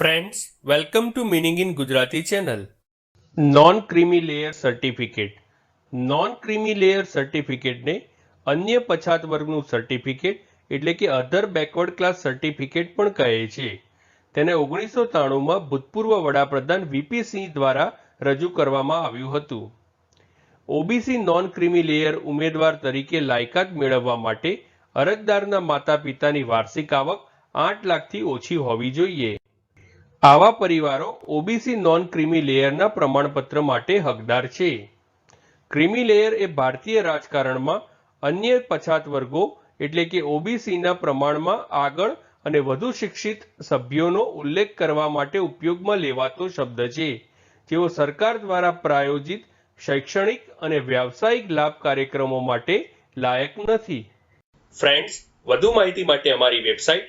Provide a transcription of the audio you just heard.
Friends welcome to meaning in Gujarati channel non creamy layer certificate non creamy layer સર્ટિફિકેટને અન્ય પછાત વર્ગનું certificate એટલે કે અધર બેકવર્ડ ક્લાસ સર્ટિફિકેટ પણ કહે છે. તેને ઓગણીસો ત્રાણુંમાં ભૂતપૂર્વ વડાપ્રધાન વીપી સિંહ દ્વારા રજૂ કરવામાં આવ્યું હતું. ઓબીસી નોન ક્રીમી લેયર ઉમેદવાર તરીકે લાયકાત મેળવવા માટે અરજદારના માતા પિતાની વાર્ષિક આવક આઠ લાખથી ઓછી હોવી જોઈએ. આવા પરિવારો ઓબીસી નોન ક્રિમી લેયરના પ્રમાણપત્ર માટે હકદાર છે. ક્રીમી લેયર એ ભારતીય રાજકારણમાં અન્ય પછાત વર્ગો એટલે કે ઓબીસીના પ્રમાણમાં આગળ અને વધુ શિક્ષિત સભ્યોનો ઉલ્લેખ કરવા માટે ઉપયોગમાં લેવાતો શબ્દ છે. જેઓ સરકાર દ્વારા પ્રાયોજિત શૈક્ષણિક અને વ્યાવસાયિક લાભ કાર્યક્રમો માટે લાયક નથી. ફ્રેન્ડ્સ વધુ માહિતી માટે અમારી website